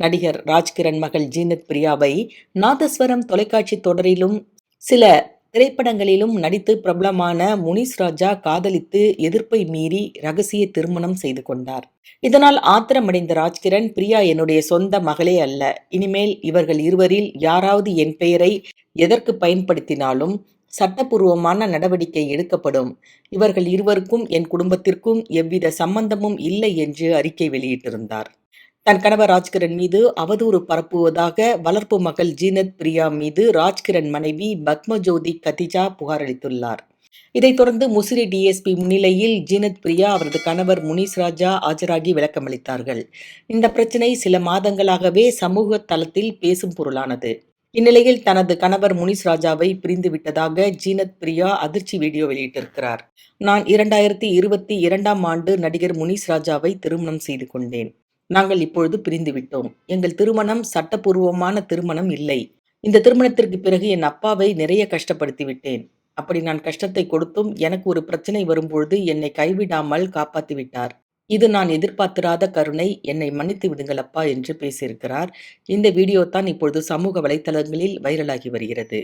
நடிகர் ராஜ்கிரண் மகள் ஜீனத் பிரியாவை நாதஸ்வரம் தொலைக்காட்சி தொடரிலும் சில திரைப்படங்களிலும் நடித்து பிரபலமான முனிஸ் ராஜா காதலித்து எதிர்ப்பை மீறி ரகசிய திருமணம் செய்து கொண்டார். இதனால் ஆத்திரமடைந்த ராஜ்கிரண் பிரியா என்னுடைய சொந்த மகளே அல்ல. இனிமேல் இவர்கள் இருவரில் யாராவது என் பெயரை எதற்கு பயன்படுத்தினாலும் சட்டப்பூர்வமான நடவடிக்கை எடுக்கப்படும். இவர்கள் இருவருக்கும் என் குடும்பத்திற்கும் எவ்வித சம்பந்தமும் இல்லை என்று அறிக்கை வெளியிட்டிருந்தார். தன் கணவர் ராஜ்கிரண் மீது அவதூறு பரப்புவதாக வளர்ப்பு மகள் ஜீனத் பிரியா மீது ராஜ்கிரண் மனைவி பத்மஜோதி கதிஜா புகார் அளித்துள்ளார். இதைத் தொடர்ந்து முசிறி டிஎஸ்பி முன்னிலையில் ஜீனத் பிரியா அவரது கணவர் முனிஸ் ராஜா ஆஜராகி விளக்கமளித்தார்கள் இந்த பிரச்சினை சில மாதங்களாகவே சமூக தளத்தில் பேசும் பொருளானது. இந்நிலையில் தனது கணவர் முனிஸ் ராஜாவை பிரிந்து விட்டதாக ஜீனத் பிரியா அதிர்ச்சி வீடியோ வெளியிட்டிருக்கிறார். நான் இரண்டாயிரத்தி இருபத்தி இரண்டாம் ஆண்டு நடிகர் முனிஸ் ராஜாவை திருமணம் செய்து கொண்டேன். நாங்கள் இப்பொழுது பிரிந்து விட்டோம் எங்கள் திருமணம் சட்டப்பூர்வமான திருமணம் இல்லை. இந்த திருமணத்திற்கு பிறகு என் அப்பாவை நிறைய கஷ்டப்படுத்தி விட்டேன் அப்படி நான் கஷ்டத்தை கொடுத்தும் எனக்கு ஒரு பிரச்சனை வரும்பொழுது என்னை கைவிடாமல் காப்பாத்தி விட்டார் இது நான் எதிர்பார்த்திராத கருணை. என்னை மன்னித்து விடுங்கள் அப்பா என்று பேசியிருக்கிறார். இந்த வீடியோ தான் இப்பொழுது சமூக வலைத்தளங்களில் வைரலாகி வருகிறது.